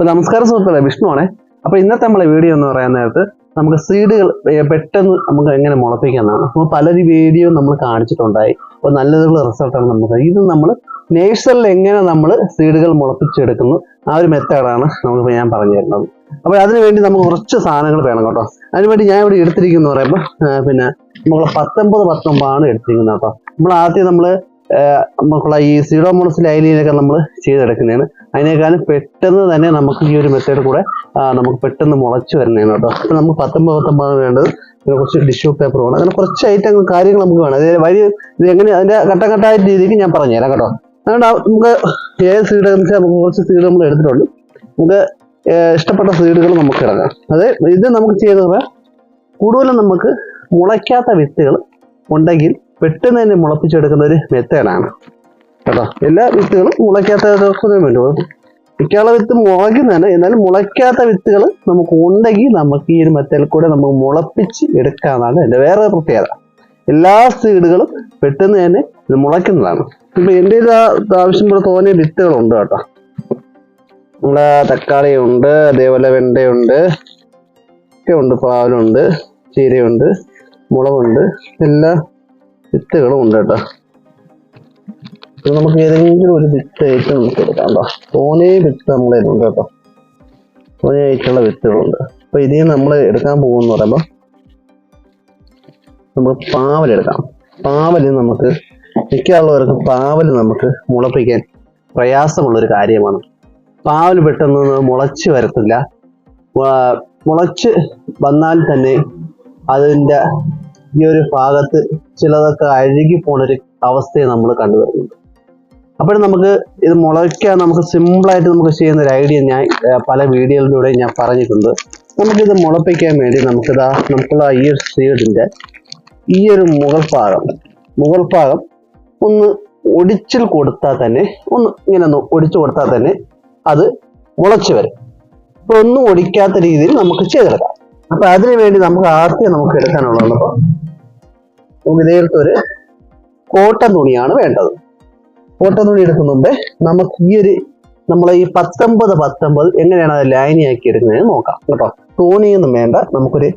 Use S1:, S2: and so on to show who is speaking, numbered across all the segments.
S1: അപ്പൊ നമസ്കാരം സുഹൃത്തുക്കളെ വിഷ്ണുവാണേ. അപ്പൊ ഇന്നത്തെ നമ്മളെ വീഡിയോ എന്ന് പറയാൻ നേരത്ത് നമുക്ക് സീഡുകൾ പെട്ടെന്ന് നമുക്ക് എങ്ങനെ മുളപ്പിക്കാന്നാണ് നമ്മൾ പല വീഡിയോ നമ്മൾ കാണിച്ചിട്ടുണ്ടായി. അപ്പോൾ നല്ലതുള്ള റിസൾട്ടാണ് നമുക്ക് ഇത് നമ്മൾ നേഴ്സറിൽ എങ്ങനെ നമ്മൾ സീഡുകൾ മുളപ്പിച്ചെടുക്കുന്നു ആ ഒരു മെത്തേഡാണ് നമുക്ക് ഞാൻ പറഞ്ഞു തരുന്നത്. അപ്പോൾ അതിനുവേണ്ടി നമുക്ക് കുറച്ച് സാധനങ്ങൾ വേണം കേട്ടോ. അതിനുവേണ്ടി ഞാൻ ഇവിടെ എടുത്തിരിക്കുന്ന പറയുമ്പോൾ പിന്നെ നമ്മൾ പത്തൊമ്പത് പത്തൊമ്പതാണ് എടുത്തിരിക്കുന്നത് കേട്ടോ. നമ്മൾ ആദ്യം നമ്മൾ നമുക്കുള്ള ഈ സീഡോമോണസ് ലൈനിലൊക്കെ നമ്മൾ ചെയ്തെടുക്കുന്നതാണ്. അതിനേക്കാളും പെട്ടെന്ന് തന്നെ നമുക്ക് ഈ ഒരു മെത്തേഡ് കൂടെ നമുക്ക് പെട്ടെന്ന് മുളച്ച് വരുന്നതാണ് കേട്ടോ. അപ്പം നമുക്ക് പത്തൊമ്പത് പത്തൊമ്പത് വേണ്ടത്. പിന്നെ കുറച്ച് ടിഷ്യൂ പേപ്പർ വേണം. അങ്ങനെ കുറച്ച് ഐറ്റങ്ങൾ കാര്യങ്ങൾ നമുക്ക് വേണം. അതായത് വഴി ഇത് എങ്ങനെ അതിന്റെ ഘട്ടഘട്ടമായ രീതിക്ക് ഞാൻ പറഞ്ഞുതരാം കേട്ടോ. അതുകൊണ്ട് നമുക്ക് ഏത് സീഡ് വെച്ചാൽ നമുക്ക് കുറച്ച് സീഡ് നമ്മൾ എടുത്തിട്ടുണ്ട്. നമുക്ക് ഇഷ്ടപ്പെട്ട സീഡുകൾ നമുക്ക് ഇറങ്ങാം അത് ഇത് നമുക്ക് ചെയ്യുന്നത് കൂടുതലും നമുക്ക് മുളയ്ക്കാത്ത വിത്തുകൾ ഉണ്ടെങ്കിൽ പെട്ടെന്ന് തന്നെ മുളപ്പിച്ചെടുക്കുന്ന ഒരു മെത്തേഡാണ് കേട്ടോ? എല്ലാ വിത്തുകളും മുളയ്ക്കാത്തതൊക്കെ വേണ്ടു മിക്കുള്ള വിത്ത് മുളയ്ക്കുന്നതാണ് എന്നാലും മുളയ്ക്കാത്ത വിത്തുകൾ നമുക്ക് ഉണ്ടെങ്കിൽ നമുക്ക് ഈ ഒരു മെത്തേഡിൽ കൂടെ നമുക്ക് മുളപ്പിച്ച് എടുക്കാന്നാണ് എന്റെ വേറെ പ്രത്യേകത. എല്ലാ സീഡുകളും പെട്ടെന്ന് തന്നെ ഇത് മുളയ്ക്കുന്നതാണ്. ഇപ്പൊ എന്റെ ആവശ്യം പോലെ തോന്നിയ വിത്തുകളുണ്ട് കേട്ടോ. നമ്മളെ തക്കാളി ഉണ്ട് അതേപോലെ വെണ്ടയുണ്ട് ഒക്കെ ഉണ്ട് പാവലുണ്ട് ചീരയുണ്ട് മുളകുണ്ട് എല്ലാ വിത്തുകളും ഉണ്ട് കേട്ടോ. ഇത് നമുക്ക് ഏതെങ്കിലും ഒരു വിത്ത് ആയിട്ട് നമുക്ക് എടുക്കാം തോനെ വിത്ത് നമ്മളെ ഉണ്ട് കേട്ടോ തോനെ ആയിട്ടുള്ള വിത്തുകളുണ്ട്. അപ്പൊ ഇതിൽ നമ്മൾ എടുക്കാൻ പോകുമെന്ന് പറയുമ്പോൾ നമ്മൾ പാവൽ പാവലെടുക്കാം പാവൽ നമുക്ക് മിക്കുള്ളവർക്ക് പാവൽ നമുക്ക് മുളപ്പിക്കാൻ പ്രയാസമുള്ളൊരു കാര്യമാണ്. പാവൽ പെട്ടെന്ന് മുളച്ച് വരത്തില്ല. മുളച്ച് വന്നാൽ തന്നെ അതിന്റെ ഈ ഒരു ഭാഗത്ത് ചിലതൊക്കെ അഴുകി പോണൊരു അവസ്ഥയെ നമ്മൾ കണ്ടുവരുന്നുണ്ട്. അപ്പോഴും നമുക്ക് ഇത് മുളയ്ക്കാൻ നമുക്ക് സിമ്പിളായിട്ട് നമുക്ക് ചെയ്യുന്ന ഒരു ഐഡിയ ഞാൻ പല വീഡിയോയിലൂടെ ഞാൻ പറഞ്ഞിട്ടുണ്ട്. നമുക്കിത് മുളപ്പിക്കാൻ വേണ്ടി നമുക്കിതാ നമുക്കുള്ള ഈ ഒരു സീഡിന്റെ ഈ ഒരു മുകൾ ഭാഗം മുകൾ ഭാഗം ഒന്ന് ഒടിച്ചിൽ കൊടുത്താൽ തന്നെ ഒന്ന് ഇങ്ങനെ ഒന്ന് ഒടിച്ചു കൊടുത്താൽ തന്നെ അത് മുളച്ചു വരും. അപ്പൊ ഒന്നും ഒടിക്കാത്ത രീതിയിൽ നമുക്ക് ചെയ്തെടുക്കാം. അപ്പൊ അതിനു വേണ്ടി നമുക്ക് ആദ്യം നമുക്ക് എടുക്കാനുള്ളത് അപ്പൊ നമുക്ക് ഇതേപോലത്തെ ഒരു കോട്ടൺ തുണിയാണ് വേണ്ടത്. കോട്ടൺ തുണി എടുക്കുന്ന മുമ്പേ. നമുക്ക് ഈ ഒരു നമ്മളെ ഈ പത്തൊമ്പത് പത്തൊമ്പത് എങ്ങനെയാണ് അത് ലൈനിയാക്കി എടുക്കുന്നതെന്ന് നോക്കാം. കേട്ടോ. തോണിയൊന്നും വേണ്ട. നമുക്കൊരു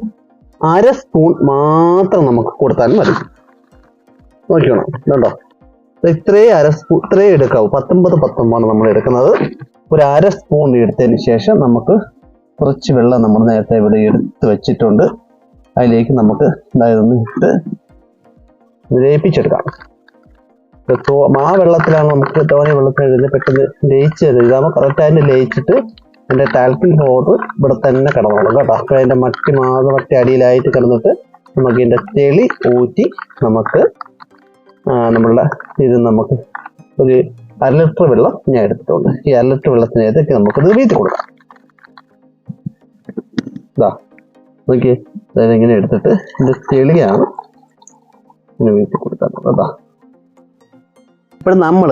S1: അര സ്പൂൺ മാത്രം നമുക്ക് കൊടുത്താലും മതി. നോക്കിക്കണം. കേട്ടോ ഇത്രേ അര സ്പൂൺ ഇത്രേ എടുക്കാവൂ. പത്തൊമ്പത് പത്തൊമ്പതാണ് നമ്മൾ എടുക്കുന്നത്. ഒരു അര സ്പൂൺ എടുത്തതിന് ശേഷം നമുക്ക് കുറച്ച് വെള്ളം നമ്മൾ നേരത്തെ ഇവിടെ എടുത്ത് വെച്ചിട്ടുണ്ട്. അതിലേക്ക് നമുക്ക് അതായത് ഒന്ന് ഇട്ട് ലയിപ്പിച്ചെടുക്കാം ആ വെള്ളത്തിലാണ് നമുക്ക് തോനെ വെള്ളത്തിൽ എഴുതി പെട്ടെന്ന് ലയിച്ച് തരും ഇതാകുമ്പോൾ കറക്റ്റായിട്ട് ലയിച്ചിട്ട് എന്റെ ടാൽക്കിൻ പൗഡർ ഇവിടെ തന്നെ കിടന്നോളും കേട്ടോ. അപ്പോൾ അതിന്റെ മട്ടി മാത മട്ടി അടിയിലായിട്ട് കിടന്നിട്ട് നമുക്ക് ഇതിന്റെ തെളി ഊറ്റി നമുക്ക് നമ്മളുടെ ഇത് നമുക്ക് ഒരു അര ലിറ്റർ വെള്ളം ഞാൻ എടുത്തിട്ടുണ്ട്. ഈ അര ലിറ്റർ വെള്ളത്തിനകത്തേക്ക് നമുക്കത് വീട്ടിൽ കൊടുക്കാം. ഇതാ നോക്കിയേ. ഇങ്ങനെ എടുത്തിട്ട് ഇതിന്റെ ഇങ്ങനെ വീട്ടിൽ കൊടുക്കാൻ കേട്ടോ ഇപ്പോൾ നമ്മൾ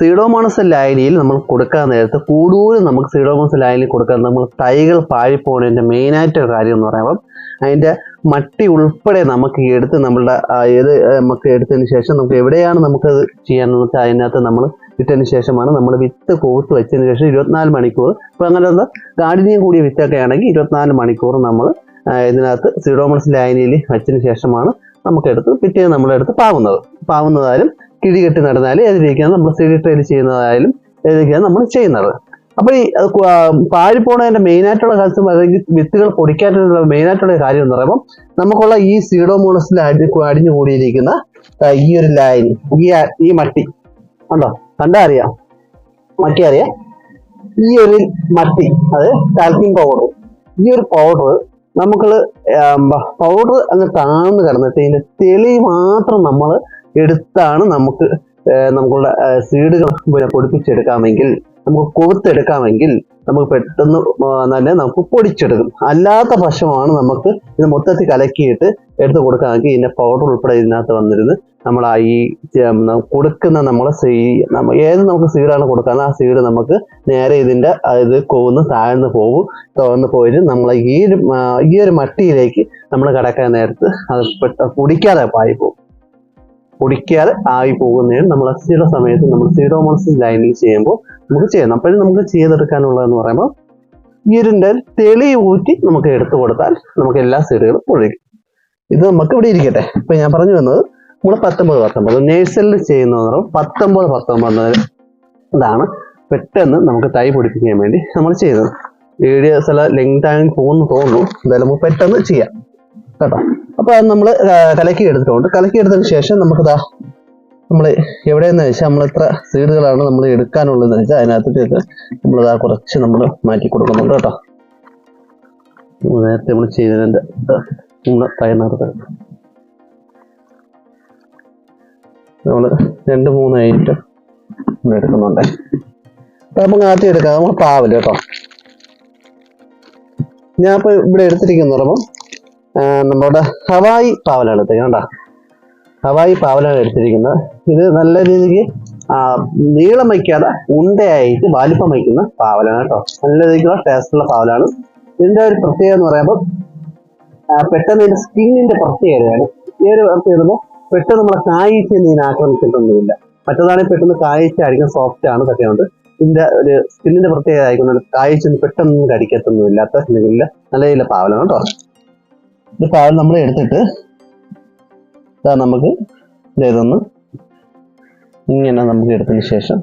S1: സീഡോമോണസ് ലായനിയിൽ നമ്മൾ കൊടുക്കാൻ നേരത്ത് കൂടുതലും നമുക്ക് സീഡോമോണസ് ലായനിയിൽ കൊടുക്കാൻ നമ്മൾ തൈകൾ പാഴിപ്പോണതിന്റെ മെയിനായിട്ട് കാര്യം എന്ന് പറയുമ്പം അതിന്റെ മട്ടി ഉൾപ്പെടെ നമുക്ക് എടുത്ത് നമ്മളുടെ ഏത് നമുക്ക് എടുത്തതിന് ശേഷം നമുക്ക് എവിടെയാണ് നമുക്കത് ചെയ്യാന്ന് വെച്ചാൽ അതിനകത്ത് നമ്മൾ ഇട്ടതിന് ശേഷമാണ് നമ്മൾ വിത്ത് കോർത്ത് വെച്ചതിന് ശേഷം ഇരുപത്തിനാല് മണിക്കൂർ. ഇപ്പോൾ അങ്ങനെയുള്ള ഗാർഡനിങ് കൂടിയ വിത്തൊക്കെ ആണെങ്കിൽ ഇരുപത്തിനാല് മണിക്കൂർ നമ്മൾ ഇതിനകത്ത് സീഡോമോണസ് ലായനിയിൽ വെച്ചതിന് ശേഷമാണ് നമുക്കെടുത്ത് പിറ്റേന്ന് നമ്മളെടുത്ത് പാവുന്നത്. പാവുന്നതായാലും കിഴി കെട്ടി നടന്നാലും ഏതിലേക്കാണ് നമ്മൾ സീഡി ട്രെയിൽ ചെയ്യുന്നതായാലും ഏതൊക്കെയാണ് നമ്മൾ ചെയ്യുന്നത്. അപ്പൊ ഈ കു- മെയിൻ ആയിട്ടുള്ള കാര്യം അല്ലെങ്കിൽ വിത്തുകൾ പൊടിക്കാനുള്ള മെയിൻ ആയിട്ടുള്ള കാര്യം എന്ന് പറയുമ്പോൾ നമുക്കുള്ള ഈ സീഡോമോണസിൽ അടി അടിഞ്ഞു കൂടിയിരിക്കുന്ന ഈ ഒരു ലൈൻ ഈ ഈ മട്ടി ഉണ്ടോ കണ്ടാ അറിയാം? മട്ടി അറിയാം? ഈ ഒരു മട്ടി അത് ടാൽക്കിൻ പൗഡർ ഈ ഒരു പൗഡർ നമുക്ക് പൗഡർ അങ്ങ് താഴ്ന്നു കിടന്നിട്ട് ഇതിന്റെ തെളി മാത്രം നമ്മൾ എടുത്താണ് നമുക്ക് നമുക്കുള്ള സീഡുകൾ പിന്നെ പൊടിപ്പിച്ചെടുക്കാമെങ്കിൽ നമുക്ക് കൊവുത്തെടുക്കാമെങ്കിൽ നമുക്ക് പെട്ടെന്ന് തന്നെ നമുക്ക് പൊടിച്ചെടുക്കും. അല്ലാത്ത പക്ഷമാണ് നമുക്ക് ഇത് മൊത്തത്തിൽ കലക്കിയിട്ട് എടുത്ത് കൊടുക്കാമെങ്കിൽ ഇതിന്റെ പൗഡർ ഉൾപ്പെടെ ഇതിനകത്ത് വന്നിരുന്ന് നമ്മൾ ആ ഈ കൊടുക്കുന്ന നമ്മളെ സീ ഏത് നമുക്ക് സീഡാണ് കൊടുക്കുന്നത് ആ സീഡ് നമുക്ക് നേരെ ഇതിന്റെ ഇത് കൊവുന്ന് താഴ്ന്നു പോകും തുറന്ന് പോയിട്ട് നമ്മൾ ഈ ഒരു ഈ ഒരു മട്ടിയിലേക്ക് നമ്മൾ കിടക്കാൻ നേരത്ത് അത് പെട്ട കുടിക്കാതെ പായി പോകും കുടിക്കാതെ ആയി പോകുന്നതിന് നമ്മൾ ചില സമയത്ത് നമ്മൾ സീഡോമോൺസിസ് ലൈനിൽ ചെയ്യുമ്പോൾ നമുക്ക് ചെയ്യണം അപ്പോഴും നമുക്ക് ചെയ്തെടുക്കാനുള്ളതെന്ന് പറയുമ്പോൾ ഈരിന്റെ തെളി ഊറ്റി നമുക്ക് എടുത്തു കൊടുത്താൽ നമുക്ക് എല്ലാ സീഡുകളും പൊഴിക്കും ഇത് നമുക്ക് ഇവിടെ ഇരിക്കട്ടെ. ഇപ്പൊ ഞാൻ പറഞ്ഞു വന്നത് നമ്മൾ പത്തൊമ്പത് പത്തൊമ്പത്. നേഴ്സറിൽ ചെയ്യുന്ന പത്തൊമ്പത് പത്തൊമ്പത് ഇതാണ് പെട്ടെന്ന് നമുക്ക് തൈ പിടിപ്പിക്കാൻ വേണ്ടി നമ്മൾ ചെയ്യുന്നത് വീഡിയോ ചില ലെങ്ത് ആയി പോകുന്നു തോന്നുന്നു. എന്തായാലും പെട്ടെന്ന് ചെയ്യാം. കേട്ടോ. അപ്പൊ അത് നമ്മൾ കലക്കി എടുത്തിട്ടുണ്ട്. കലക്കി എടുത്തതിന് ശേഷം നമുക്കിതാ നമ്മൾ എവിടെയെന്ന് വെച്ചാൽ നമ്മൾ എത്ര സീഡുകളാണ് നമ്മൾ എടുക്കാനുള്ളതെന്ന് വെച്ചാൽ അതിനകത്തേക്ക് നമ്മളിതാ കുറച്ച് നമ്മൾ മാറ്റി കൊടുക്കുന്നുണ്ട് കേട്ടോ. നേരത്തെ നമ്മൾ ചെയ്തതിന്റെ നമ്മൾ തയ്യാറെടുത്ത് നമ്മൾ രണ്ട് മൂന്ന് ഐറ്റം നമ്മൾ എടുക്കുന്നുണ്ട്. നമുക്ക് ആദ്യം എടുക്കാം. നമ്മൾ പാവൽ കേട്ടോ. ഞാൻ ഇപ്പൊ ഇവിടെ എടുത്തിരിക്കുന്നു പറയുമ്പോൾ നമ്മുടെ ഹവായി പാവലാണ് എടുത്തിരിക്കുന്നത് കേട്ടോ ഹവായി പാവലാണ് എടുത്തിരിക്കുന്നത്. ഇത് നല്ല രീതിക്ക് നീളം വയ്ക്കാതെ ഉണ്ടയായിട്ട് വലിപ്പം വയ്ക്കുന്ന പാവലാണ് കേട്ടോ. നല്ല രീതിക്കുള്ള ടേസ്റ്റുള്ള പാവലാണ്. ഇതിന്റെ ഒരു പ്രത്യേകത എന്ന് പറയുമ്പോൾ പെട്ടെന്ന് ഇതിന്റെ സ്കിന്നിന്റെ പ്രത്യേകതയാണ് ഈ ഒരു ചെയ്യുമ്പോൾ പെട്ടെന്ന് നമ്മളെ കായ്ച്ച ഇതിനെ ആക്രമിച്ചിട്ടൊന്നുമില്ല. മറ്റേതാണെങ്കിൽ പെട്ടെന്ന് കായ്ച്ച ആയിരിക്കും സോഫ്റ്റ് ആണ് ഇതൊക്കെയുണ്ട് ഇതിന്റെ ഒരു സ്കിന്നിന്റെ പ്രത്യേകത ആയിക്കൊണ്ട് കായ്ച്ചൊന്നും പെട്ടെന്ന് കടിക്കത്തൊന്നും ഇല്ലാത്ത നല്ല രീതിയിലുള്ള പാവലാണ് കേട്ടോ. ഇത് പാവൽ നമ്മൾ എടുത്തിട്ട് ഇതാ നമുക്ക് ഇതൊന്ന് ഇങ്ങനെ നമുക്ക് എടുത്തതിന് ശേഷം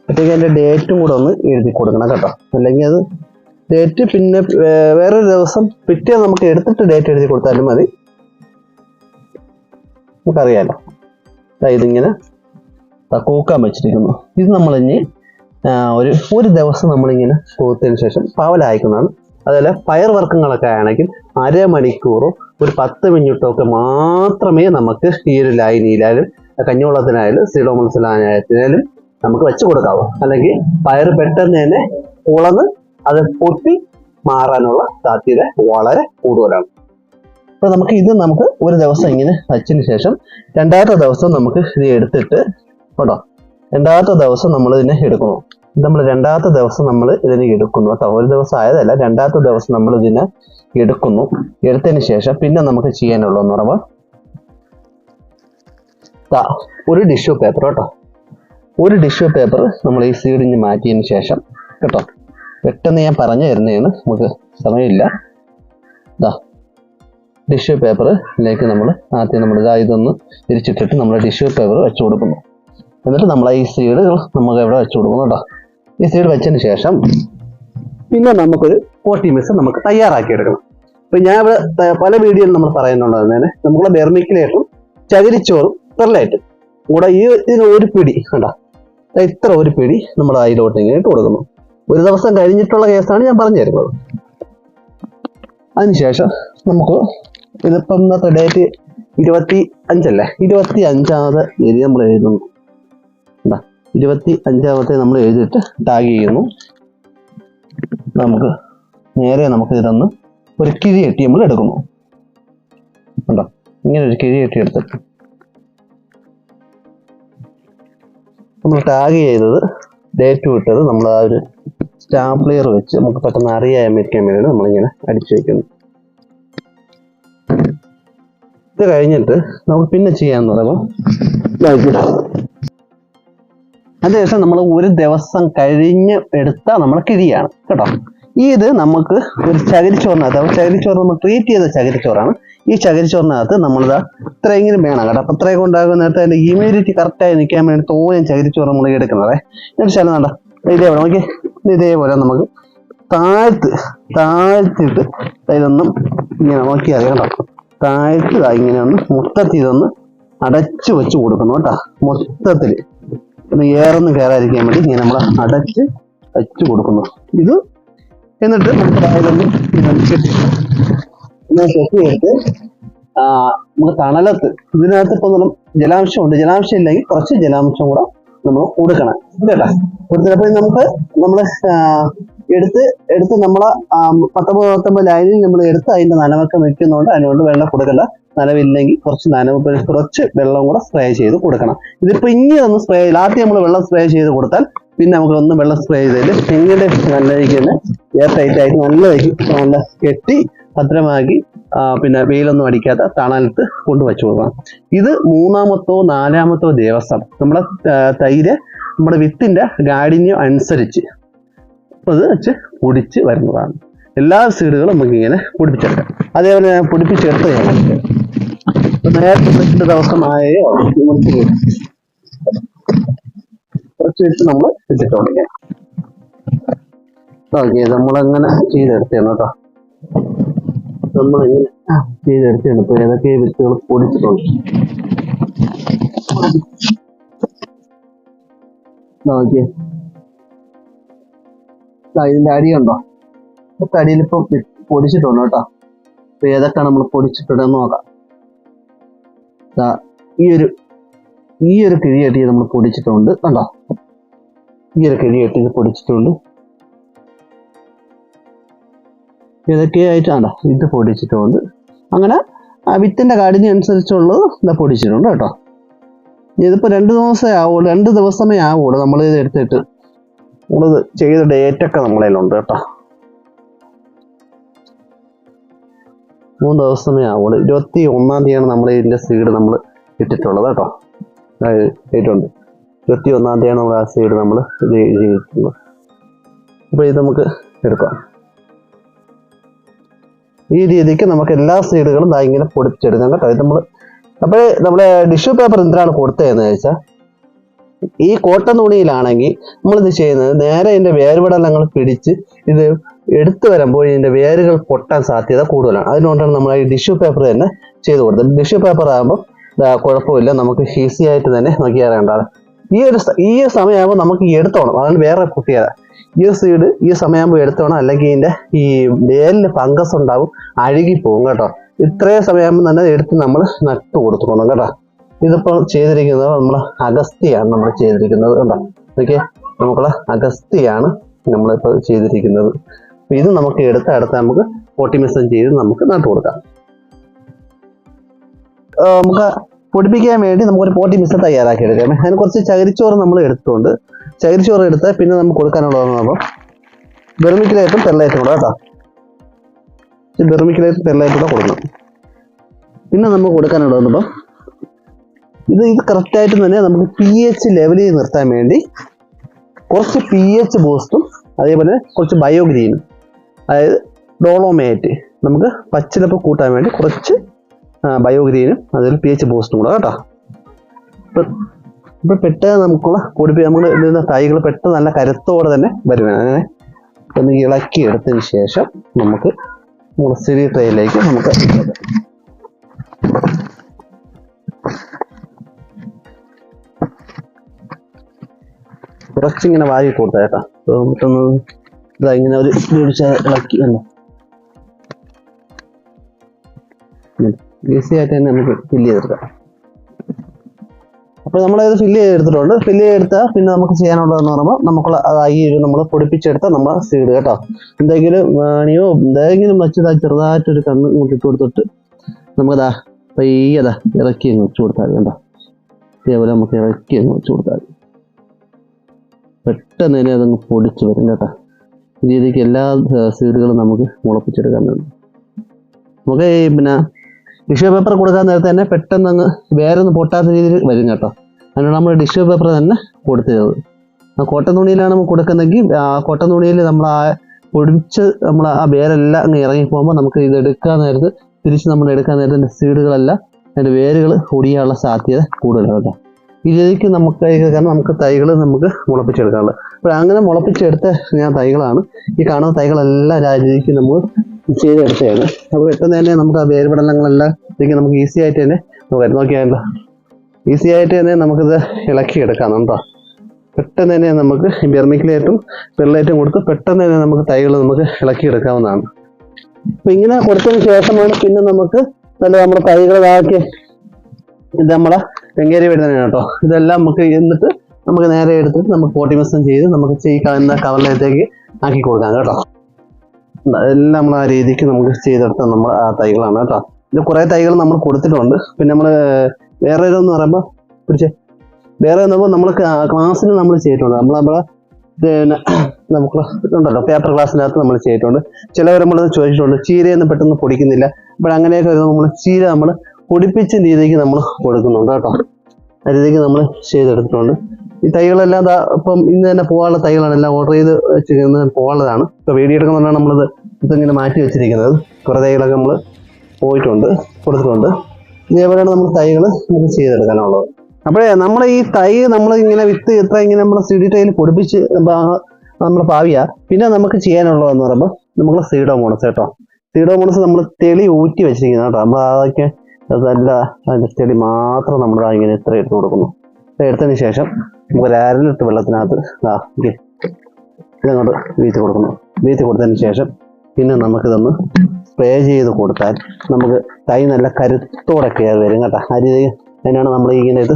S1: അപ്പോഴത്തേക്ക് അതിന്റെ ഡേറ്റും കൂടെ ഒന്ന് എഴുതി കൊടുക്കണം കേട്ടോ. അല്ലെങ്കിൽ അത് ഡേറ്റ് പിന്നെ വേറൊരു ദിവസം പിറ്റേ നമുക്ക് എടുത്തിട്ട് ഡേറ്റ് എഴുതി കൊടുത്താലും മതി. നമുക്കറിയാലോ. ഇതിങ്ങനെ കൂക്കാൻ വെച്ചിരിക്കുന്നു. ഇത് നമ്മൾ ഇനി ഒരു ഒരു ദിവസം നമ്മളിങ്ങനെ കൂത്തതിന് ശേഷം പാവലായിക്കുന്നതാണ്. അതുപോലെ പയർ വർഗങ്ങളൊക്കെ ആണെങ്കിൽ അരമണിക്കൂറോ ഒരു പത്ത് മിനിറ്റോ ഒക്കെ മാത്രമേ നമുക്ക് ഈ ഒരു ലൈനിയിലായാലും കഞ്ഞുവെള്ളത്തിനായാലും സീഡോമൺസിലായാലും നമുക്ക് വെച്ച് കൊടുക്കാവൂ. അല്ലെങ്കിൽ പയർ പെട്ടെന്ന് തന്നെ ഉളന്ന് അത് പൊട്ടി മാറാനുള്ള സാധ്യത വളരെ കൂടുതലാണ്. അപ്പൊ നമുക്ക് ഇത് നമുക്ക് ഒരു ദിവസം ഇങ്ങനെ വച്ചതിന് ശേഷം രണ്ടാമത്തെ ദിവസം നമുക്ക് ഇത് എടുത്തിട്ട് കേട്ടോ രണ്ടാമത്തെ ദിവസം നമ്മൾ ഇതിനെ എടുക്കുന്നു. നമ്മൾ രണ്ടാമത്തെ ദിവസം നമ്മൾ ഇതിനെ എടുക്കുന്നു കേട്ടോ. ഒരു ദിവസം ആയതല്ല രണ്ടാമത്തെ ദിവസം നമ്മൾ ഇതിനെ എടുക്കുന്നു. എടുത്തതിന് ശേഷം പിന്നെ നമുക്ക് ചെയ്യാനുള്ളതെന്ന് പറയുമ്പോൾ ഒരു ടിഷ്യൂ പേപ്പർ കേട്ടോ. ഒരു ടിഷ്യൂ പേപ്പർ നമ്മൾ ഈ സീഡിന് മാറ്റിയതിന് ശേഷം കേട്ടോ. പെട്ടെന്ന് ഞാൻ പറഞ്ഞു തരുന്നതാണ് നമുക്ക് സമയമില്ല. ഇതാ ടിഷ്യൂ പേപ്പറിലേക്ക് നമ്മൾ ആദ്യം നമ്മൾ ഇതാ ഇതൊന്ന് തിരിച്ചിട്ടിട്ട് നമ്മൾ ടിഷ്യൂ പേപ്പർ വെച്ച് കൊടുക്കുന്നു. എന്നിട്ട് നമ്മൾ ഈ സീഡുകൾ നമുക്ക് എവിടെ വെച്ച് കൊടുക്കുന്നു കേട്ടോ. ഈ വെച്ചതിന് ശേഷം പിന്നെ നമുക്കൊരു കോട്ടി മിക്സ് നമുക്ക് തയ്യാറാക്കിയെടുക്കണം. അപ്പൊ ഞാൻ ഇവിടെ പല വീഡിയോയിൽ നമ്മൾ പറയുന്നുണ്ട് തന്നെ നമ്മളെ ബെർമിക്കിലേറ്റും ചകിരിച്ചോറും പെർലൈറ്റും. കൂടെ ഈ ഇതിന് ഒരു പിടി കണ്ടോ? ഇത്ര ഒരു പിടി നമ്മൾ അതിലോട്ട് ഇങ്ങനെ ഇട്ട് കൊടുക്കുന്നു. ഒരു ദിവസം കഴിഞ്ഞിട്ടുള്ള കേസാണ് ഞാൻ പറഞ്ഞു തരുന്നത് അതിനുശേഷം നമുക്ക് ഇതിപ്പം ഇന്നത്തെ ഡേറ്റ് ഇരുപത്തി അഞ്ചല്ലേ ഇരുപത്തി അഞ്ചാമത് തീയതി നമ്മൾ എഴുതുന്നു. ഇരുപത്തി അഞ്ചാമത്തെ നമ്മൾ എഴുതിയിട്ട് ടാഗ് ചെയ്യുന്നു. നമുക്ക് നേരെ നമുക്ക് ഇതൊന്ന് ഒരു കിഴി കെട്ടി നമ്മൾ എടുക്കുന്നു. ഉണ്ടോ ഇങ്ങനെ ഒരു കിഴി കെട്ടി എടുത്തിട്ട് നമ്മൾ ടാഗ് ചെയ്തത് ഡേറ്റ് വിട്ടത് നമ്മൾ ആ ഒരു സ്റ്റാപ്ലെയർ വെച്ച് നമുക്ക് പെട്ടെന്ന് അറിയാൻ ഇരിക്കാൻ വേണ്ടിയാണ് നമ്മളിങ്ങനെ അടിച്ചു വയ്ക്കുന്നു ഇത് കഴിഞ്ഞിട്ട് നമുക്ക് പിന്നെ ചെയ്യാന്ന് പറയുമ്പോൾ അതിനുശേഷം നമ്മൾ ഒരു ദിവസം കഴിഞ്ഞ് എടുത്ത നമ്മൾ കിഴിയാണ് കേട്ടോ. ഈ ഇത് നമുക്ക് ഒരു ചകിരിച്ചോറിനകത്ത് അപ്പോൾ ചകിരിച്ചോറ് നമ്മൾ ട്രീറ്റ് ചെയ്ത ചകിരിച്ചോറാണ്. ഈ ചകിരിച്ചോറിനകത്ത് നമ്മളിത് ഇത്രയെങ്കിലും വേണം കേട്ടോ. അപ്പോൾ ഇത്രയൊക്കെ ഉണ്ടാകുന്ന നേരത്തെ അതിന്റെ ഇമ്മ്യൂണിറ്റി കറക്റ്റായി നിൽക്കാൻ വേണ്ടി തോന്നിയ ചകിരിച്ചോറ് നമ്മൾ എടുക്കുന്നത്. എന്നിട്ട് ശാലം വേണ്ട. ഇതേപോലെ നോക്കി. ഇതേപോലെ നമുക്ക് താഴ്ത്ത് താഴ്ത്തിട്ട് ഇതൊന്നും ഇങ്ങനെ നോക്കിയാൽ കേട്ടോ. താഴ്ത്തി ഇങ്ങനെ ഒന്ന് മൊത്തത്തിൽ ഇതൊന്ന് അടച്ചു വെച്ച് കൊടുക്കണം കേട്ടോ. മൊത്തത്തിൽ. ഒന്ന് ഏറൊന്നും കയറാതിരിക്കാൻ വേണ്ടി ഇങ്ങനെ നമ്മൾ അടച്ച് വെച്ച് കൊടുക്കുന്നു. ഇത് എന്നിട്ട് നമുക്ക് ദാ ഇതൊന്ന് ഇങ്ങനെ എടുത്ത് ആ, നമുക്ക് തണലത്ത് ഇതിനകത്ത് ഇപ്പൊ നമ്മൾ ജലാംശം ഉണ്ട് ജലാംശം ഇല്ലെങ്കിൽ കുറച്ച് ജലാംശം കൂടെ നമ്മൾ കൊടുക്കണം. കേട്ടാ കൊടുത്തപ്പോൾ നമുക്ക് നമ്മൾ എടുത്ത് എടുത്ത് നമ്മളെ ആ, പത്തൊമ്പത് പത്തൊമ്പത് ലൈനിൽ നമ്മൾ എടുത്ത് അതിന്റെ നനവൊക്കെ നിൽക്കുന്നതുകൊണ്ട് അതിനോട് വെള്ളം കൊടുക്കണ്ട. നനവില്ലെങ്കിൽ കുറച്ച് നനവ് കുറച്ച് വെള്ളം കൂടെ സ്പ്രേ ചെയ്ത് കൊടുക്കണം. ഇതിപ്പോ ഇനി ഒന്ന് സ്പ്രേ ചെയ്ത് ആദ്യം നമ്മൾ വെള്ളം സ്പ്രേ ചെയ്ത് കൊടുത്താൽ പിന്നെ നമുക്ക് ഒന്ന് വെള്ളം സ്പ്രേ ചെയ്തതിൽ തെങ്ങിന്റെ നല്ല രീതിക്ക് തന്നെ എയർ ടൈറ്റ് ആയിട്ട് നല്ല നല്ല കെട്ടി ഭദ്രമാക്കി പിന്നെ വെയിലൊന്നും അടിക്കാത്ത തണലത്ത് കൊണ്ടുവച്ചു കൊടുക്കണം. ഇത് മൂന്നാമത്തോ നാലാമത്തോ ദിവസം നമ്മുടെ തൈര് നമ്മുടെ വിത്തിന്റെ ഗാഠിന്യം അനുസരിച്ച് അപ്പോൾ ഇത് വെച്ച് പൊടിച്ച് വരുന്നതാണ്. എല്ലാ സീഡുകളും നമുക്ക് ഇങ്ങനെ പൊടിപ്പിച്ചെടുക്കാം. അതേപോലെ ഞാൻ പൊടിപ്പിച്ചെടുത്ത് നേരത്തെ ദിവസമായോ കുറച്ച് വെച്ച് നമ്മൾ വെച്ചിട്ടുണ്ട് ഓക്കെ നമ്മളങ്ങനെ ചെയ്തെടുത്തേന്ന് കേട്ടോ. നമ്മളിങ്ങനെ ചെയ്തെടുത്തേണ് ഇപ്പൊ ഏതൊക്കെ വിത്തുകൾ പൊടിച്ചിട്ടുണ്ട്. നോക്കിയേ അടി അടിയുണ്ടോ ഇതൊക്കെ ഇപ്പൊ പൊടിച്ചിട്ടുണ്ട് കേട്ടോ. അപ്പൊ ഏതൊക്കെയാണ് നമ്മൾ പൊടിച്ചിട്ടുണ്ടെന്ന് നോക്കാം. ഈ ഒരു ഈ ഒരു കിഴി കെട്ടി നമ്മൾ പൊടിച്ചിട്ടുണ്ട് കണ്ടോ? ഈ ഒരു കിഴി കെട്ടി ഇത് പൊടിച്ചിട്ടുണ്ട്. ഇതൊക്കെയായിട്ടാണ് ഇത് പൊടിച്ചിട്ടുണ്ട്. അങ്ങനെ വിത്തിന്റെ കാടിന് അനുസരിച്ചുള്ളത് ഇതാ പൊടിച്ചിട്ടുണ്ട് കേട്ടോ. ഇതിപ്പോ രണ്ട് ദിവസമേ ആവുള്ളൂ രണ്ട് ദിവസമേ ആവുള്ളൂ നമ്മൾ ഇത് എടുത്തിട്ട്. നമ്മളിത് ചെയ്ത ഡേറ്റ് ഒക്കെ നമ്മളതിലുണ്ട് കേട്ടോ. മൂന്ന് ദിവസമേ ആവുള്ളൂ ഇരുപത്തി ഒന്നാം തീയതിയാണ് നമ്മൾ ഇതിന്റെ സീഡ് നമ്മൾ ഇട്ടിട്ടുള്ളത് കേട്ടോ. ഇട്ടിട്ടുണ്ട് ഉണ്ട് ഇരുപത്തി ഒന്നാം തീയതിയാണ് നമ്മൾ ആ സീഡ് നമ്മൾ ഇത് ചെയ്തിട്ടുള്ളത്. അപ്പോൾ ഇത് നമുക്ക് എടുക്കാം. ഈ രീതിക്ക് നമുക്ക് എല്ലാ സീഡുകളും ഇങ്ങനെ പൊടിച്ചെടുക്കാം കേട്ടോ. ഇത് നമ്മൾ അപ്പോൾ നമ്മുടെ ടിഷ്യൂ പേപ്പർ എന്തിനാണ് കൊടുത്തതെന്ന് വെച്ചാൽ ഈ കോട്ടൺ തുണിയിലാണെങ്കിൽ നമ്മളിത് ചെയ്യുന്നത്? നേരെ ഇതിന്റെ വേരുപടലങ്ങൾ പിടിച്ച് ഇത് എടുത്തു വരുമ്പോൾ ഇതിന്റെ വേരുകൾ പൊട്ടാൻ സാധ്യത കൂടുതലാണ്. അതിനുകൊണ്ടാണ് നമ്മൾ ഈ ടിഷ്യൂ പേപ്പർ തന്നെ ചെയ്ത് കൊടുത്തത്. ടിഷ്യൂ പേപ്പർ ആകുമ്പോൾ കുഴപ്പമില്ല. നമുക്ക് ഈസി ആയിട്ട് തന്നെ നോക്കി അറിയേണ്ടതാണ് ഈ ഒരു ഈ ഒരു സമയമാകുമ്പോൾ നമുക്ക് എടുത്തോണം. അതാണ് വേറെ പ്രത്യേകത. ഈ ഒരു സീഡ് ഈ സമയമാകുമ്പോൾ എടുത്തോണം. അല്ലെങ്കിൽ ഇതിന്റെ ഈ വേലിന് ഫംഗസ് ഉണ്ടാവും അഴുകി പോകും കേട്ടോ. ഇത്രയും സമയമാകുമ്പോൾ തന്നെ എടുത്ത് നമ്മൾ നട്ടു കൊടുത്തോണം കേട്ടോ. ഇതിപ്പോൾ ചെയ്തിരിക്കുന്നത് നമ്മൾ അഗസ്തിയാണ് നമ്മൾ ചെയ്തിരിക്കുന്നത് കണ്ടോ? ഓക്കെ നമുക്കുള്ള അഗസ്തിയാണ് നമ്മളിപ്പോൾ ചെയ്തിരിക്കുന്നത്. ഇത് നമുക്ക് എടുത്ത് അടുത്ത് നമുക്ക് ഓട്ടിമിസം ചെയ്ത് നമുക്ക് നട്ടു കൊടുക്കാം. നമുക്ക് പൊടിപ്പിക്കാൻ വേണ്ടി നമുക്കൊരു പോട്ടി മിക്സ് തയ്യാറാക്കി എടുക്കാം. അതിന് കുറച്ച് ചകിരിച്ചോറ് നമ്മൾ എടുത്തുകൊണ്ട് ചകിരിച്ചോറ് എടുത്ത് പിന്നെ നമുക്ക് കൊടുക്കാനുള്ളതെന്ന് പറയുമ്പോൾ ബെർമിക്കിലേറ്റും പെർലൈറ്റും കൂടെ കേട്ടോ. ബെർമിക്കിലേറ്റും പെർലൈറ്റും കൂടെ കൊടുക്കണം. പിന്നെ നമുക്ക് കൊടുക്കാനുള്ളതെന്ന് ഇത് ഇത് കറക്റ്റായിട്ട് തന്നെ നമുക്ക് പി എച്ച് ലെവലിൽ നിർത്താൻ വേണ്ടി കുറച്ച് പി എച്ച് ബൂസ്റ്റും അതേപോലെ കുറച്ച് ബയോഗ്രീനും അതായത് ഡോളോമേറ്റ് നമുക്ക് പച്ചിലപ്പ് കൂട്ടാൻ വേണ്ടി കുറച്ച് ബയോഗ്രീനും അതിൽ പി എച്ച് ബൂസ്റ്റും കൂടെ കേട്ടോ. ഇപ്പം പെട്ടെന്ന് നമുക്കുള്ള പൊടിപ്പി നമ്മൾ ഇടുന്ന തൈകൾ പെട്ടെന്ന് നല്ല കരുത്തോടെ തന്നെ വരുവാണ്. അങ്ങനെ ഒന്ന് ഇളക്കി എടുത്തതിന് ശേഷം നമുക്ക് സിരി ട്രേയിലേക്ക് നമുക്ക് കുറച്ചിങ്ങനെ വാരി കൊടുത്ത കേട്ടോ. മറ്റൊന്ന് ഇതാ ഇങ്ങനെ ഒരു പിടിച്ച ഇളക്കി തന്നെ ഈസി ആയിട്ട് തന്നെ നമുക്ക് ഫില്ല് ചെയ്തെടുക്കാം. അപ്പോൾ നമ്മളത് ഫില്ല് ചെയ്തെടുത്തിട്ടുണ്ട്. ഫില്ല് ചെയ്തെടുത്താൽ പിന്നെ നമുക്ക് ചെയ്യാനുള്ളതെന്ന് പറയുമ്പോൾ നമുക്കുള്ള ഒരു നമ്മൾ പൊടിപ്പിച്ചെടുത്ത നമ്മൾ സീഡ് കേട്ടോ. എന്തെങ്കിലും വേണിയോ എന്തെങ്കിലും വെച്ചതാ ചെറുതായിട്ടൊരു കണ്ണ് ഇട്ട് കൊടുത്തിട്ട് നമുക്കതാ പയ്യതാ ഇറക്കി അങ്ങ് വെച്ച് കൊടുത്താൽ മതി കേട്ടോ. ഇതേപോലെ നമുക്ക് ഇറക്കി അങ്ങ് വെച്ച് കൊടുത്താൽ മതി. പെട്ടെന്ന് തന്നെ അതങ്ങ് പൊടിച്ച് വരും കേട്ടോ. ഈ രീതിക്ക് എല്ലാ സീഡുകളും നമുക്ക് മുളപ്പിച്ചെടുക്കാൻ വേണ്ടി. നമുക്ക് പിന്നെ ടിഷ്യൂ പേപ്പർ കൊടുക്കാൻ നേരത്തെ തന്നെ പെട്ടെന്ന് അങ്ങ് വേറെ ഒന്നും പൊട്ടാത്ത രീതിയിൽ വരും കേട്ടോ. അതിനാണ് നമ്മൾ ടിഷ്യൂ പേപ്പർ തന്നെ കൊടുത്തത് ആ കോട്ടൻ തുണിയിലാണ് നമ്മൾ കൊടുക്കുന്നതെങ്കിൽ ആ കോട്ടൻ തുണിയിൽ നമ്മൾ ആ പൊടിച്ച് നമ്മൾ ആ വേരെല്ലാം അങ്ങ് ഇറങ്ങി പോകുമ്പോൾ നമുക്ക് ഇത് എടുക്കാൻ നേരത്ത് തിരിച്ച് നമ്മൾ എടുക്കാൻ നേരത്തെ സീഡുകളെല്ലാം അതിന്റെ വേരുകൾ ഒടിയാനുള്ള സാധ്യത കൂടുതലാണ് കേട്ടോ. രീതിക്ക് നമുക്ക് കാരണം നമുക്ക് തൈകൾ നമുക്ക് മുളപ്പിച്ചെടുക്കാനുള്ളത്. അപ്പോൾ അങ്ങനെ മുളപ്പിച്ചെടുത്ത ഞാൻ തൈകളാണ്. ഈ കാണുന്ന തൈകളെല്ലാം രാജ്യത്തേക്ക് നമ്മൾ ചെയ്തെടുത്തതാണ്. അപ്പോൾ പെട്ടെന്ന് തന്നെ നമുക്ക് ആ വേരുപടലങ്ങളെല്ലാം ഇതിലേക്ക് നമുക്ക് ഈസി ആയിട്ട് തന്നെ നോക്കാം നോക്കിയാലോ ഈസി ആയിട്ട് തന്നെ നമുക്കിത് ഇളക്കി എടുക്കാം കേട്ടോ പെട്ടെന്ന് തന്നെ നമുക്ക് ബെർമിക്കിലേറ്റും പെർലൈറ്റും കൊടുത്ത് പെട്ടെന്ന് തന്നെ നമുക്ക് തൈകൾ നമുക്ക് ഇളക്കി എടുക്കാവുന്നതാണ്. അപ്പൊ ഇങ്ങനെ കൊടുത്തതിന് ശേഷമാണ് പിന്നെ നമുക്ക് നല്ല നമ്മുടെ തൈകൾ ഇതാക്കി ഇത് നമ്മളെ വെങ്കേരി വരുന്നതാണ് കേട്ടോ. ഇതെല്ലാം നമുക്ക് എന്നിട്ട് നമുക്ക് നേരെ എടുത്ത് നമുക്ക് പോട്ടിമസം ചെയ്ത് നമുക്ക് ഈ കാണുന്ന കവറിലേക്ക് ആക്കി കൊടുക്കാം കേട്ടോ. എല്ലാം നമ്മൾ ആ രീതിക്ക് നമുക്ക് ചെയ്തെടുത്ത നമ്മൾ ആ തൈകളാണ് കേട്ടോ. ഇത് കുറേ തൈകൾ നമ്മൾ കൊടുത്തിട്ടുണ്ട്. പിന്നെ നമ്മൾ വേറെ ഇതെന്ന് പറയുമ്പോൾ പിടിച്ചേ വേറെ നമ്മൾ നമ്മൾ ക്ലാസ്സിന് നമ്മൾ ചെയ്തിട്ടുണ്ട്. നമ്മൾ നമ്മളെ പിന്നെ നമുക്ക് ഉണ്ടല്ലോ പേപ്പർ ക്ലാസ്സിനകത്ത് നമ്മൾ ചെയ്തിട്ടുണ്ട്. ചിലവർ നമ്മൾ ചോദിച്ചിട്ടുണ്ട് ചീരയൊന്നും പെട്ടെന്ന് പൊടിക്കുന്നില്ല. അപ്പോൾ അങ്ങനെയൊക്കെ നമ്മൾ ചീര നമ്മൾ പൊടിപ്പിച്ച രീതിക്ക് നമ്മൾ കൊടുക്കുന്നുണ്ട് കേട്ടോ. ആ രീതിക്ക് നമ്മൾ ചെയ്തെടുത്തിട്ടുണ്ട്. ഈ തൈകളെല്ലാം ഇപ്പം ഇന്ന് തന്നെ പോകാനുള്ള തൈകളാണ് എല്ലാം ഓർഡർ ചെയ്ത് വെച്ചിരിക്കുന്നത് പോകാനുള്ളതാണ് ഇപ്പോൾ വീഡിയോ എടുക്കുന്നതാണ് നമ്മളത് ഇതിങ്ങനെ മാറ്റി വെച്ചിരിക്കുന്നത്. കുറേ തൈകളൊക്കെ നമ്മൾ പോയിട്ടുണ്ട് കൊടുത്തിട്ടുണ്ട്. ഇതേപോലെയാണ് നമ്മൾ തൈകൾ നമുക്ക് ചെയ്തെടുക്കാനുള്ളത്? അപ്പോഴേ നമ്മൾ ഈ തൈ നമ്മൾ ഇങ്ങനെ വിത്ത് ഇത്ര ഇങ്ങനെ നമ്മൾ സിഡി തൈയിൽ പൊടിപ്പിച്ച് നമ്മൾ പാവിയ. പിന്നെ നമുക്ക് ചെയ്യാനുള്ളതെന്ന് പറയുമ്പോൾ നമ്മൾ സീഡോമോണസ് കേട്ടോ. സീഡോമോണസ് നമ്മൾ തെളി ഊറ്റി വെച്ചിരിക്കുന്നത് കേട്ടോ. നമ്മൾ അതൊക്കെ നല്ല അതിന്റെ ചെടി മാത്രം നമ്മൾ ഇങ്ങനെ ഇത്ര എടുത്ത് കൊടുക്കുന്നു. എടുത്തതിന് ശേഷം ഒരു അര ലിറ്റർ വെള്ളത്തിനകത്ത് ഇതങ്ങോട്ട് വീഴ്ത്തി കൊടുക്കുന്നു. വീഴ്ത്തി കൊടുത്തതിന് ശേഷം പിന്നെ നമുക്കിതൊന്ന് സ്പ്രേ ചെയ്ത് കൊടുത്താൽ നമുക്ക് തൈ നല്ല കരുത്തോടെ കയറി വരും കേട്ടോ. രീതി അതിനാണ് നമ്മൾ ഇങ്ങനെ ഇത്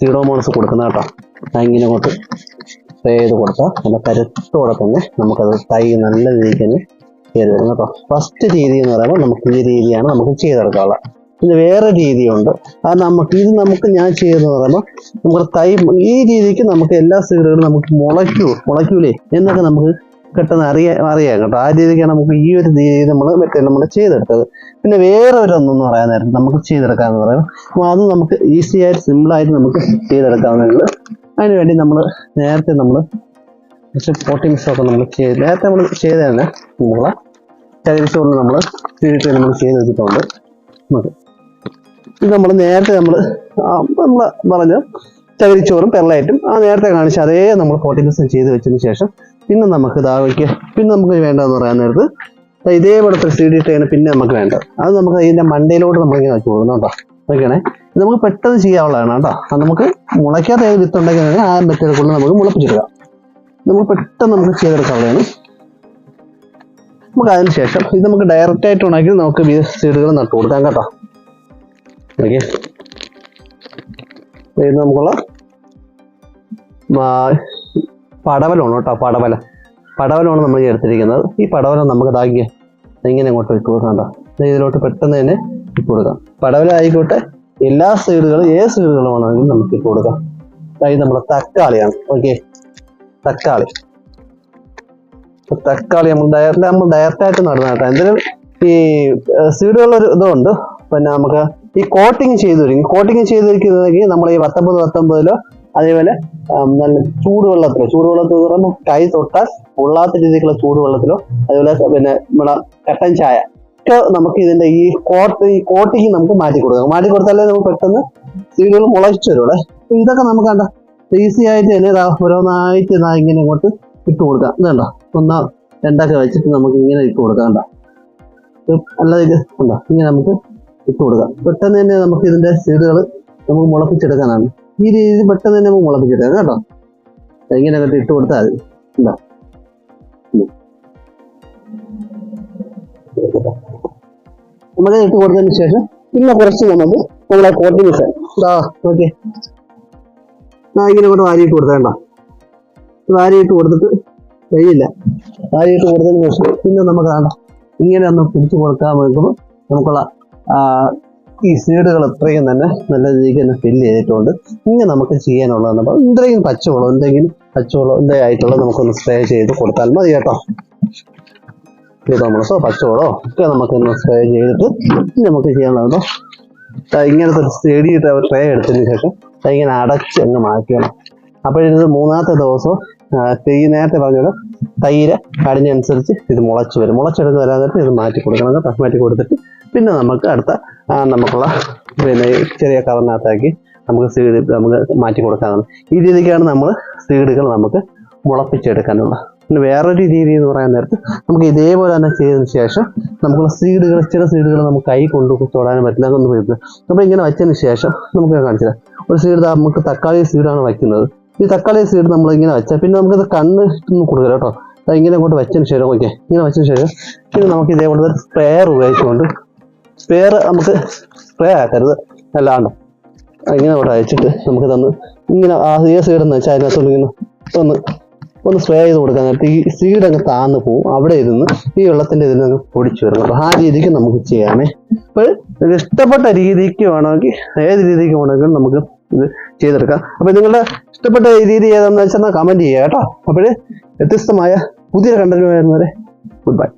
S1: സീഡോമോണസ് കൊടുക്കുന്നത് കേട്ടോ. ഇങ്ങനെ അങ്ങോട്ട് സ്പ്രേ ചെയ്ത് കൊടുത്താൽ നല്ല കരുത്തോടെ തന്നെ നമുക്കത് തൈ നല്ല രീതിക്ക് തന്നെ കയറി വരും കേട്ടോ. ഫസ്റ്റ് രീതി എന്ന് പറയുമ്പോൾ നമുക്ക് ഈ രീതിയാണ് നമുക്ക് ചെയ്തെടുക്കാനുള്ളത്. പിന്നെ വേറെ രീതിയുണ്ട്. അത് നമുക്ക് ഇത് നമുക്ക് ഞാൻ ചെയ്യുന്നത് പറയുമ്പോൾ നമുക്ക് തൈ ഈ രീതിക്ക് നമുക്ക് എല്ലാ സീഡുകളും നമുക്ക് മുളയ്ക്കൂ മുളയ്ക്കൂലേ എന്നൊക്കെ നമുക്ക് പെട്ടെന്ന് അറിയാൻ അറിയാം കേട്ടോ. ആ രീതിക്കാണ് നമുക്ക് ഈ ഒരു രീതി നമ്മൾ മറ്റേ നമ്മൾ ചെയ്തെടുത്തത്. പിന്നെ വേറെ ഒരു ഒന്നെന്ന് പറയാൻ നേരം നമുക്ക് ചെയ്തെടുക്കാമെന്ന് പറയുന്നത് അപ്പോൾ അത് നമുക്ക് ഈസി ആയിട്ട് സിമ്പിളായിട്ട് നമുക്ക് ചെയ്തെടുക്കാവുന്നതാണ് അതിന് വേണ്ടി നമ്മൾ നേരത്തെ നമ്മൾ കുറച്ച് പോട്ടിങ്സ് ഒക്കെ നമ്മൾ ചെയ്ത് നേരത്തെ നമ്മൾ ചെയ്തതാണ് നമ്മളെ ചകിരിച്ചോറിൽ നമ്മൾ നമ്മൾ ചെയ്ത് വെച്ചിട്ടുണ്ട് നമുക്ക് ഇത് നമ്മൾ നേരത്തെ നമ്മൾ നമ്മൾ പറഞ്ഞ ചകിരിച്ചോറും പെരളായിട്ടും ആ നേരത്തെ കാണിച്ച അതേ നമ്മൾ ഫോർട്ടി പെർസെന്റ് ചെയ്ത് വെച്ചതിന് ശേഷം പിന്നെ നമുക്ക് ഇതാവയ്ക്ക് പിന്നെ നമുക്ക് വേണ്ടതെന്ന് പറയാൻ നേരത്ത് ഇതേപോലത്തെ സി ഡി ട്രെയിന് പിന്നെ നമുക്ക് വേണ്ടത്. അത് നമുക്ക് അതിന്റെ മണ്ടയിലോട്ട് നമ്മളിങ്ങനെ വെച്ച് കൊടുക്കണം കേട്ടോ. ഓക്കെയാണേ ഇത് നമുക്ക് പെട്ടെന്ന് ചെയ്യാവുള്ളതാണ് കേട്ടോ. അത് നമുക്ക് മുളയ്ക്കാത്ത ഏത് വിത്തുണ്ടെങ്കിൽ ആ മെത്തേഡ് കൊണ്ട് നമുക്ക് മുളപ്പിച്ചെടുക്കാം. നമുക്ക് പെട്ടെന്ന് നമുക്ക് ചെയ്തെടുക്കാവുന്നതാണ് നമുക്ക് അതിന് ശേഷം ഇത് നമുക്ക് ഡയറക്റ്റ് ആയിട്ട് ഉണ്ടെങ്കിൽ നമുക്ക് സീഡുകൾ നട്ടു കൊടുക്കാം കേട്ടോ. ഓക്കെ നമുക്കുള്ള പടവലമാണ് കേട്ടോ പടവല. പടവലമാണ് നമ്മൾ എടുത്തിരിക്കുന്നത്. ഈ പടവല നമുക്ക് ഇതാക്കിയ ഇങ്ങനെ അങ്ങോട്ട് ഇട്ട് കൊടുക്കാം കേട്ടോ. ദേ ഇതിലോട്ട് പെട്ടെന്ന് തന്നെ ഇട്ട് കൊടുക്കാം. പടവല ആയിക്കോട്ടെ എല്ലാ സൈഡുകളും ഏത് സൈഡുകളും ആണെങ്കിലും നമുക്ക് ഇട്ട് കൊടുക്കാം. അതായത് നമ്മുടെ തക്കാളിയാണ് ഓക്കെ. തക്കാളി. തക്കാളി നമ്മൾ ഡയറക്റ്റ് നമ്മൾ ഡയറക്റ്റ് ആയിട്ട് നടുന്ന കേട്ടോ. എന്തെങ്കിലും ഈ സീഡുകളിലൊരു ഇതുണ്ട്. പിന്നെ നമുക്ക് ഈ കോട്ടിങ് ചെയ്തിരിക്കും. കോട്ടിങ് ചെയ്തിരിക്കുന്നതെങ്കിൽ നമ്മൾ ഈ പത്തൊമ്പത് പത്തൊമ്പതിലോ അതേപോലെ നല്ല ചൂടുവെള്ളത്തിലോ ചൂടുവെള്ളത്തിൽ പറയുമ്പോൾ കൈ തൊട്ടാൽ പൊള്ളാത്ത രീതിക്കുള്ള ചൂടുവെള്ളത്തിലോ അതേപോലെ പിന്നെ നമ്മുടെ കട്ടൻ ചായ ഒക്കെ നമുക്ക് ഇതിന്റെ ഈ കോട്ട് ഈ കോട്ടിങ് നമുക്ക് മാറ്റി കൊടുക്കാം. മാറ്റി കൊടുത്താലേ നമുക്ക് പെട്ടെന്ന് സീഡുകൾ മുളച്ചു വരുള്ളേ അപ്പൊ ഇതൊക്കെ നമുക്ക് കണ്ട? ഈസി ആയിട്ട് തന്നെ ഓരോന്നായിട്ട് ഇതാ ഇങ്ങനെ ഇങ്ങോട്ട് ഇട്ട് കൊടുക്കാം. ഇതുണ്ടോ ഒന്നാം രണ്ടൊക്കെ വെച്ചിട്ട് നമുക്ക് ഇങ്ങനെ ഇട്ട് കൊടുക്കാം. കണ്ടോ? അല്ലാതെ ഇത് ഉണ്ടോ? ഇങ്ങനെ നമുക്ക് ഇട്ട് കൊടുക്കാം പെട്ടെന്ന് തന്നെ നമുക്ക് ഇതിന്റെ സീഡുകൾ നമുക്ക് മുളപ്പിച്ചെടുക്കാനാണ്. ഈ രീതിയിൽ പെട്ടെന്ന് തന്നെ നമുക്ക് മുളപ്പിച്ചെടുക്കാം കേട്ടോ. ഇങ്ങനെ കണ്ടിട്ട് ഇട്ട് കൊടുത്താൽ മതി. ഉണ്ടോ. നമുക്ക് ഇട്ട് കൊടുത്തതിന് ശേഷം പിന്നെ കുറച്ച് നമുക്ക് നമ്മളെ കോട്ടിങ് ഓക്കെ ആ ഇങ്ങനെ കൊണ്ട് വാരിയിട്ട് കൊടുത്തേണ്ട വാരിയിട്ട് കൊടുത്തിട്ട് കഴിയില്ല വാരിയിട്ട് കൊടുത്തതിന് ശേഷം പിന്നെ നമുക്ക് ഇങ്ങനെ ഒന്ന് പിടിച്ചു കൊടുക്കാൻ നോക്കുമ്പോൾ നമുക്കുള്ള ഈ സീഡുകൾ ഇത്രയും തന്നെ നല്ല രീതിക്ക് തന്നെ ഫില്ല് ചെയ്തിട്ടുണ്ട്. ഇനി നമുക്ക് ചെയ്യാനുള്ളതെന്ന് പറഞ്ഞാൽ എന്തെങ്കിലും പച്ചവെള്ളം എന്തെങ്കിലും പച്ചവെള്ളം എന്തേ ആയിട്ടുള്ള നമുക്കൊന്ന് സ്പ്രേ ചെയ്ത് കൊടുത്താൽ മതി കേട്ടോ. കീടോമണസോ പച്ചവളോ ഒക്കെ നമുക്കൊന്ന് സ്പ്രേ ചെയ്തിട്ട് നമുക്ക് ചെയ്യാനുള്ളതോ ഇങ്ങനത്തെ ഒരു സ്റ്റേഡിയിട്ട് ട്രേ എടുത്തതിന് ശേഷം ഇങ്ങനെ അടച്ച് അങ്ങ് മാറ്റണം അപ്പോഴിത് മൂന്നാമത്തെ ദിവസം തൈ നേരത്തെ പറഞ്ഞത് തൈര് കടിഞ്ഞനുസരിച്ച് ഇത് മുളച്ച് വരും. മുളച്ചെടുത്ത് വരാൻ നേരത്തെ ഇത് മാറ്റി കൊടുക്കണം കേട്ടോ. മാറ്റി കൊടുത്തിട്ട് പിന്നെ നമുക്ക് അടുത്ത നമുക്കുള്ള പിന്നെ ചെറിയ കവറിനകത്താക്കി നമുക്ക് സീഡ് നമുക്ക് മാറ്റി കൊടുക്കാനാണ്. ഈ രീതിക്കാണ് നമ്മൾ സീഡുകൾ നമുക്ക് മുളപ്പിച്ചെടുക്കാനുള്ളത്. പിന്നെ വേറൊരു രീതി എന്ന് പറയാൻ നേരത്ത് നമുക്ക് ഇതേപോലെ തന്നെ ചെയ്തതിന് ശേഷം നമുക്കുള്ള സീഡുകൾ ചില സീഡുകൾ നമുക്ക് കൈ കൊണ്ട് തൊടാനും പറ്റില്ല അതൊന്നും പറ്റില്ല നമ്മൾ ഇങ്ങനെ വെച്ചതിന് ശേഷം നമുക്ക് കാണിച്ചില്ല ഒരു സീഡ് നമുക്ക് തക്കാളി സീഡാണ് വയ്ക്കുന്നത്. ഈ തക്കാളി സീഡ് നമ്മൾ ഇങ്ങനെ വെച്ചാൽ പിന്നെ നമുക്കിത് കണ്ണ് ഒന്നും കൊടുക്കില്ല കേട്ടോ. ഇങ്ങനെ അങ്ങോട്ട് വെച്ചതിന് ശേഷം ഓക്കെ ഇങ്ങനെ വെച്ചതിന് ശേഷം പിന്നെ നമുക്ക് ഇതേപോലെ സ്പെയർ ഉപയോഗിച്ചുകൊണ്ട് സ്പെയർ നമുക്ക് സ്പ്രേ ആക്കരുത്. അല്ലാണ്ട് ഇങ്ങനെ അവിടെ അയച്ചിട്ട് നമുക്ക് തന്ന് ഇങ്ങനെ ആ ഈ സീഡ് എന്ന് വെച്ചാൽ അതിനകത്തോട് ഇങ്ങനെ ഒന്ന് ഒന്ന് സ്പ്രേ ചെയ്ത് കൊടുക്കാൻ നേരത്ത് ഈ അങ്ങ് താന്ന് പോവും. അവിടെ ഇരുന്ന് ഈ വെള്ളത്തിന്റെ ഇതിൽ അങ്ങ് പൊടിച്ചു വരും അപ്പോൾ ആ രീതിക്ക് നമുക്ക് ചെയ്യാമേ. അപ്പോൾ ഇഷ്ടപ്പെട്ട രീതിക്ക് വേണമെങ്കിൽ ഏത് രീതിക്ക് വേണമെങ്കിലും നമുക്ക് ഇത് ചെയ്തെടുക്കാം. അപ്പോൾ നിങ്ങളുടെ ഇഷ്ടപ്പെട്ട രീതി ഏതാണെന്ന് വെച്ചാൽ കമന്റ് ചെയ്യുക കേട്ടോ. അപ്പോൾ വ്യത്യസ്തമായ പുതിയ കണ്ടന്റ് വരുന്നവരെ ഗുഡ് ബൈ